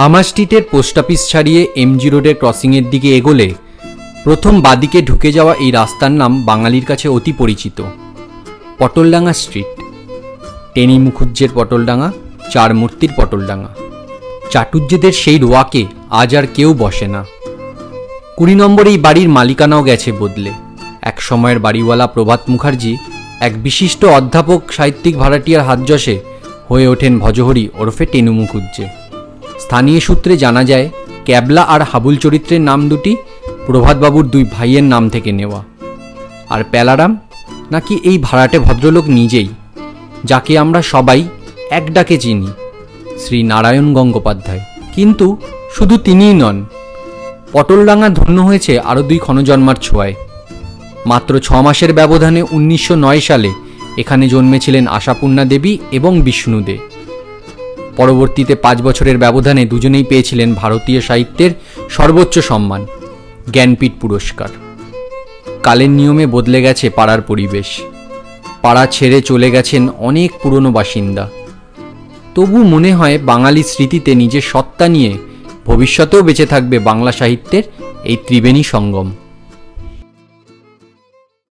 আমার স্ট্রিটের post office ছাড়িয়ে এমজি রোডের ক্রসিংয়ের দিকে এগোলে প্রথম বাদিকে ঢুকে যাওয়া এই রাস্তার নাম বাঙালির কাছে অতি পরিচিত। পটলডাঙ্গা স্ট্রিট। টেনি মুখুজ্জের পটলডাঙ্গা, চার মূর্তির পটলডাঙ্গা। চাটুজ্যেদের সেই রোয়াকে আজ আর কেউ বসে না। কুড়ি নম্বর এই বাড়ির মালিকানাও গেছে বদলে। এক সময়ের বাড়িওয়ালা প্রভাত মুখার্জি, এক বিশিষ্ট অধ্যাপক, সাহিত্যিক ভাড়াটিয়ার হাতযশে হয়ে ওঠেন ভজহরি ওরফে টেনু মুখুজ্জে। স্থানীয় সূত্রে জানা যায়, ক্যাবলা আর হাবুল চরিত্রের নাম দুটি প্রভাতবাবুর দুই ভাইয়ের নাম থেকে নেওয়া। আর প্যালারাম নাকি এই ভাড়াটে ভদ্রলোক নিজেই, যাকে আমরা সবাই এক ডাকে চিনি, শ্রী নারায়ণ গঙ্গোপাধ্যায়। কিন্তু শুধু তিনিই নন, পটলডাঙ্গা ধন্য হয়েছে আরও দুই ক্ষণজন্মার ছোঁয়ায়। মাত্র ছ মাসের ব্যবধানে উনিশশো নয় সালে এখানে জন্মেছিলেন আশাপূর্ণা দেবী এবং বিষ্ণুদে পরবর্তীতে পাঁচ বছরের ব্যবধানে দুজনেই পেয়েছিলেন ভারতীয় সাহিত্যের সর্বোচ্চ সম্মান, জ্ঞানপীঠ পুরস্কার। কালের নিয়মে বদলে গেছে পাড়ার পরিবেশ। পাড়া ছেড়ে চলে গেছেন অনেক পুরনো বাসিন্দা। তবু মনে হয় বাঙালি স্মৃতিতে নিজের সত্তা নিয়ে ভবিষ্যতেও বেঁচে থাকবে বাংলা সাহিত্যের এই ত্রিবেণী সঙ্গম।